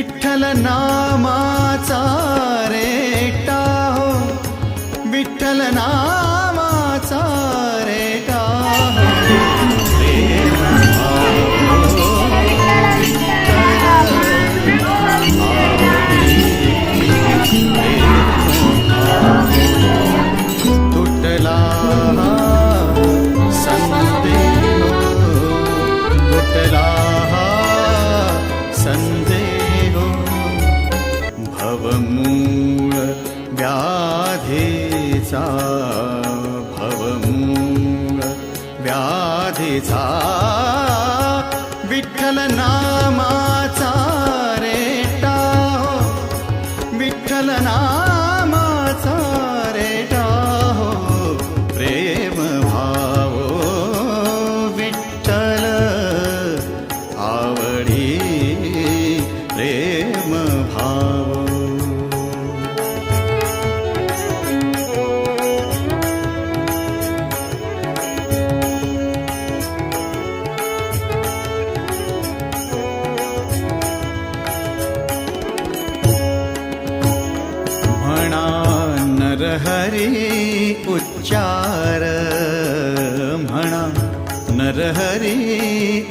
विठ्ठल नामाचा रेटा हो. विठ्ठल नामाचा व्याधीचा भवमूळ नरहरी उच्चार म्हणा नरहरी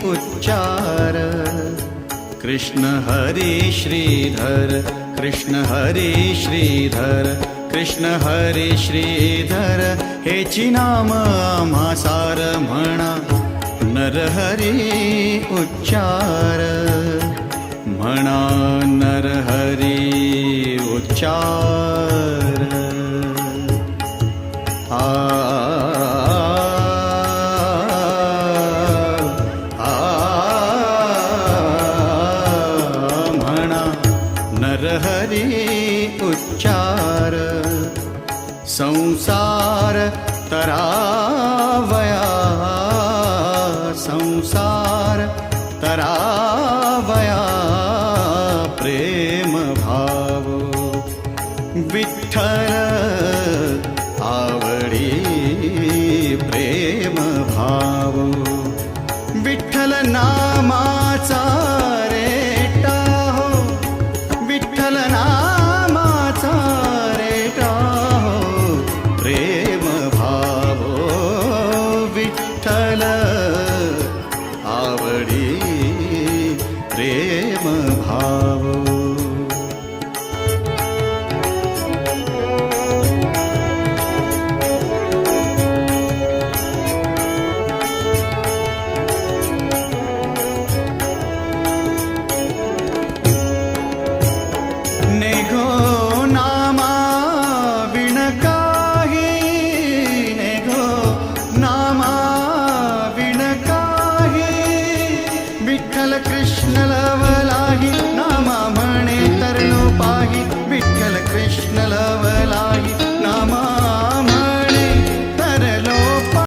उच्चार। कृष्ण हरी श्रीधर कृष्ण हरी श्रीधर कृष्ण हरी श्रीधर हेची नाम आम्हा सार म्हणा नरहरी उच्चार। म्हणा नरहरी उच्चार संसार तरावया संसार तरा